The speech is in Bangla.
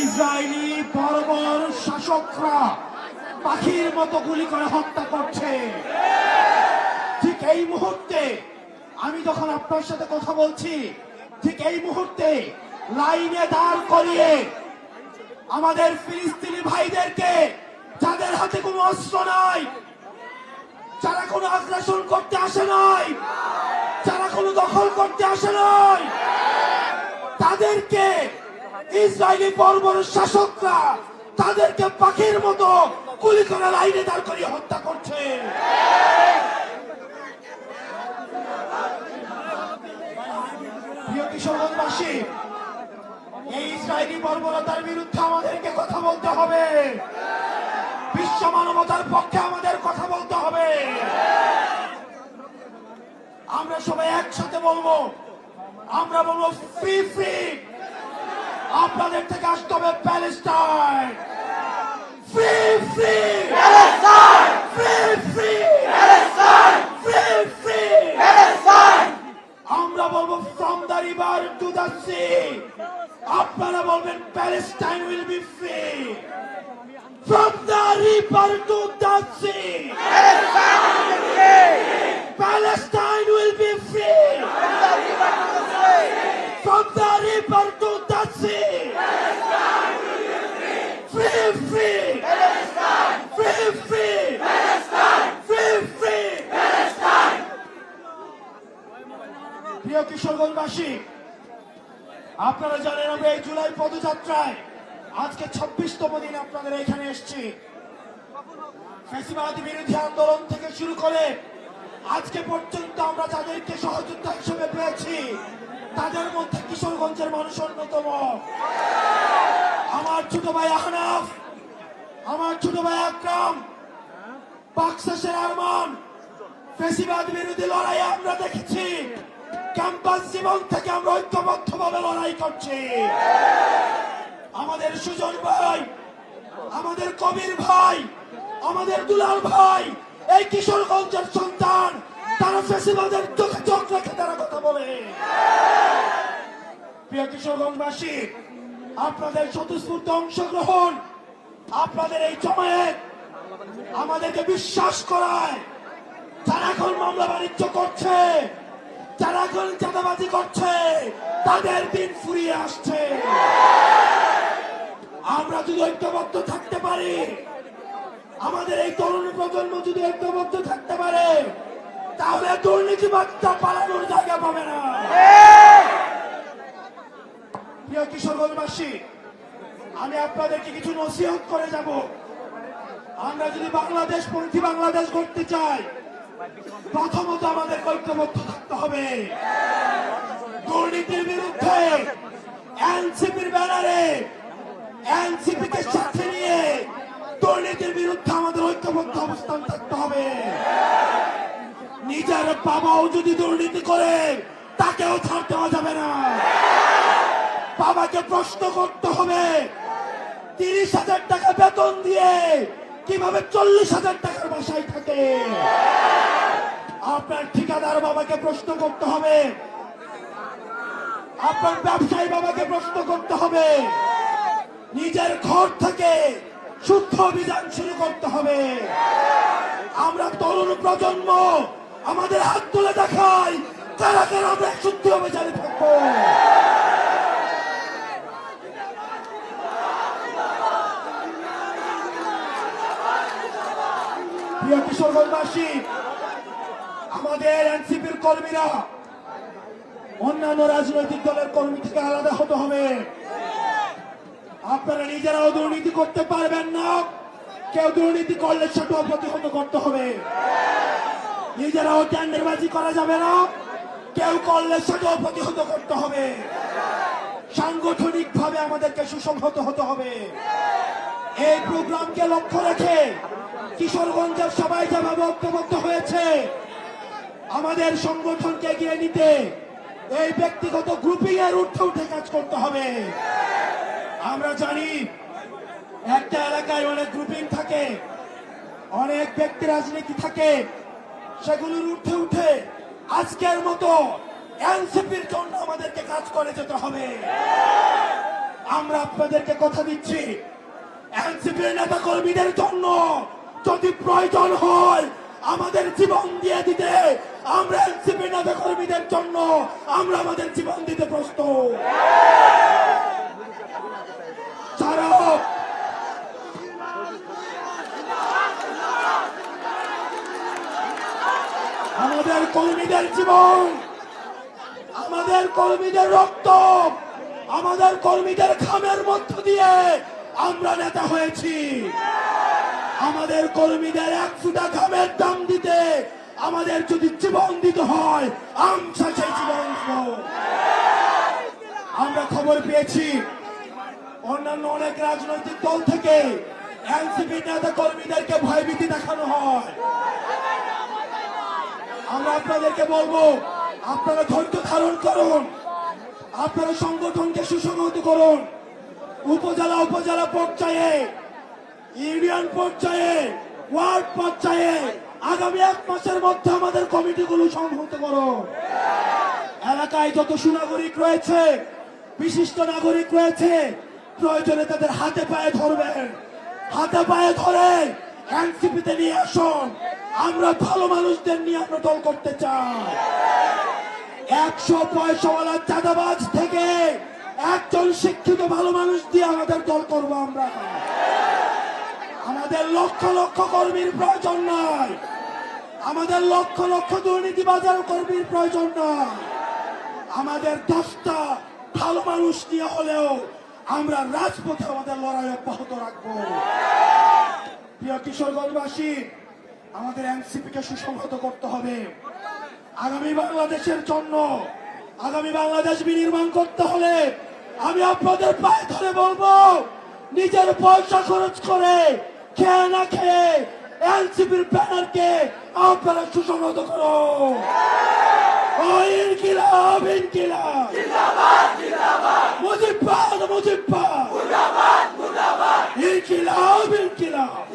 ইসরায়েলি বর্বর শাসকরা পাখির মতো গুলি করে হত্যা করছে। ঠিক এই মুহূর্তে আমি যখন আপনার সাথে কথা বলছি, ঠিক এই মুহূর্তে লাইনে দাঁড় করিয়ে আমাদের ফিলিস্তিনি ভাইদেরকে, যাদের হাতে কোনো অস্ত্র নাই, যারা কোনো আগ্রাসন করতে আসে নাই, যারা কোনো দখল করতে আসে নাই, তাদেরকে ইসরায়েলি বর্বর শাসকরা তাদেরকে পাখির মতো গুলি করে লাইনে দাঁড় করিয়ে হত্যা করছে। এই ইসরায়েলি বর্বরতার বিরুদ্ধে আমাদেরকে কথা বলতে হবে। বিশ্ব মানবতার পক্ষে আমাদের কথা বলতে হবে। আমরা সবাই একসাথে বলব, আমরা বলব, ফ্রি ফ্রি। আপনাদের থেকে আসতে হবে Palestine. Free free. Free free. Free free. আমরা বলব from the river to the sea আপনারা বলবেন Palestine will be free. From the river to the sea Palestine will be free from the river to the C free free free free free free প্রিয় কিশোরগঞ্জবাসী, আপনারা জানেন আমি এই জুলাই পদযাত্রায় আজকে ছাব্বিশতম দিন আপনাদের এখানে এসেছি। ফেসিবাদ বিরোধী আন্দোলন থেকে শুরু করে আজকে পর্যন্ত আমরা যাদেরকে সহযোদ্ধা হিসেবে পেয়েছি, তাদের মধ্যে কিশোরগঞ্জের মানুষ অন্যতম। আমার ছোট ভাই আহনাফ, আমার ছোট ভাই আকরাম বাক্সাসের আরমান, ফেসিবাদ বিরোধী লড়াই আমরা দেখেছি। ক্যাম্পাস জীবন থেকে আমরা ঐক্যবদ্ধ ভাবে লড়াই করছি। আমাদের সুজন ভাই, আমাদের কবির ভাই, আমাদের দুলাল ভাই, এই কিশোরগঞ্জের সন্তান, তারা ফেসিবাদের চোখে চোখ রেখে তারা কথা বলে। প্রিয় কিশোরগঞ্জবাসী, আপনাদের স্বতঃস্ফূর্ত অংশগ্রহণ, আপনাদের এই জমায়েত আমাদেরকে বিশ্বাস করায় তারা এখন মামলা বাণিজ্য করছে যারা এখন চাঁদাবাজি করছে, তাদের দিন ফুরিয়ে আসছে। আমরা যদি ঐক্যবদ্ধ থাকতে পারি, আমাদের এই তরুণ প্রজন্ম যদি ঐক্যবদ্ধ থাকতে পারে, তাহলে দুর্নীতিবাদটা পালানোর জায়গা পাবে না। প্রিয় কিশোরগঞ্জবাসী, আমি আপনাদেরকে কিছু নসিহত করে যাব। আমরা যদি বাংলাদেশ পন্থী বাংলাদেশ করতে চাই প্রথমত আমাদের ঐক্যবদ্ধ থাকতে হবে। দুর্নীতির বিরুদ্ধে এনসিপির ব্যানারে এনসিপি কে সাথে নিয়ে দুর্নীতির বিরুদ্ধে আমাদের ঐক্যবদ্ধ অবস্থান থাকতে হবে। নিজের বাবাও যদি দুর্নীতি করে, তাকেও ছাড় দেওয়া যাবে না। বাবাকে প্রশ্ন করতে হবে, তিরিশ হাজার টাকা বেতন দিয়ে কীভাবে চল্লিশ হাজার টাকার বাসায় থাকে? আপনার ঠিকাদার বাবাকে প্রশ্ন করতে হবে। আপনার ব্যবসায়ী বাবাকে প্রশ্ন করতে হবে। নিজের ঘর থেকে শুদ্ধ অভিযান শুরু করতে হবে। আমরা তরুণ প্রজন্ম, আমাদের হাত তুলে দেখাই কারা কারা আমরা শুদ্ধ অভিযানে থাকব। প্রিয় কিশোরগঞ্জবাসী, আমাদের এনসিপির কর্মীরা, অন্যান্য রাজনৈতিক দলের কর্মী থেকে আলাদা হতে হবে। আপনারা নিজেরাও দুর্নীতি করতে পারবেন না। কেউ দুর্নীতি করলে সেটাও প্রতিহত করতে হবে। নিজেরাও টেন্ডারবাজি করা যাবে না। কেউ করলে সেটাও প্রতিহত করতে হবে। সাংগঠনিক ভাবে আমাদেরকে সুসংহত হতে হবে। এই প্রোগ্রামকে লক্ষ্য রেখে কিশোরগঞ্জের সবাই যেভাবে ঐক্যবদ্ধ হয়েছে, আমাদের সংগঠনকে এগিয়ে নিতে এই ব্যক্তিগত গ্রুপিং এর উঠে উঠে কাজ করতে হবে। আমরা জানি একটা এলাকায় অনেক গ্রুপিং থাকে, অনেক ব্যক্তি রাজনীতি থাকে, সেগুলোর উঠে উঠে আজকের মতো এনসিপির জন্য আমাদেরকে কাজ করে যেতে হবে। আমরা আপনাদেরকে কথা দিচ্ছি, এনসিপির নেতা কর্মীদের জন্য যদি প্রয়োজন হয়, আমাদের জীবন দিয়ে দিতে। আমরা এনসিপি নেতা কর্মীদের জন্য, আমরা আমাদের জীবন দিতে প্রস্তুত। আমাদের কর্মীদের জীবন, আমাদের কর্মীদের রক্ত, আমাদের কর্মীদের খামের মধ্য দিয়ে আমরা নেতা হয়েছি। আমাদের কর্মীদের এক ফুটা ঘামের দাম দিতে আমাদের যদি জীবন দিতে হয় আমরা সেই জীবন আমরা খবর পেয়েছি, অন্যান্য অনেক রাজনৈতিক দল থেকে এনসিপি নেতা কর্মীদেরকে ভয়ভীতি দেখানো হয়। আমরা আপনাদেরকে বলব, আপনারা ধৈর্য ধারণ করুন, আপনারা সংগঠনকে সুসংহত করুন। উপজেলা উপজেলা পর্যায়ে ইউনিয়ন পর্যায়ে, ওয়ার্ড পর্যায়ে আগামী এক মাসের মধ্যে আমাদের কমিটিগুলো সংহত করুন এলাকায় যত সুনাগরিক রয়েছে, বিশিষ্ট নাগরিক রয়েছে, প্রয়োজনে তাদের হাতে পায়ে ধরবেন হাতে পায়ে ধরে এনসিপিতে নিয়ে আসুন। আমরা ভালো মানুষদের নিয়ে আমরা দল করতে চাই। একশো পয়সাওয়ালা চাঁদাবাজ থেকে একজন শিক্ষিত ভালো মানুষ দিয়ে আমাদের দল করব আমরা। আমাদের লক্ষ লক্ষ কর্মীর প্রয়োজন নয় আমাদের লক্ষ লক্ষ দুর্নীতি বাজার কর্মীর প্রয়োজন নয় আমাদের দশটা ভালো মানুষ নিয়ে হলেও আমরা রাজপথে আমাদের লড়াই অব্যাহত রাখব। প্রিয় কিশোরগঞ্জবাসী, আমাদের এনসিপি কে সুসংহত করতে হবে। আগামী বাংলাদেশের জন্য, আগামী বাংলাদেশ বিনির্মাণ করতে হলে আমি আপনাদের পায়ে ধরে বলব, নিজের পয়সা খরচ করে খেয়ে না খেয়ে এনসিপির ব্যানারকে আপনারা সুসংহত করো। ইনকিলাব ইনকিলাব। মুজিবাদ মুজিবাদ ইনকিলাব ইনকিলাব।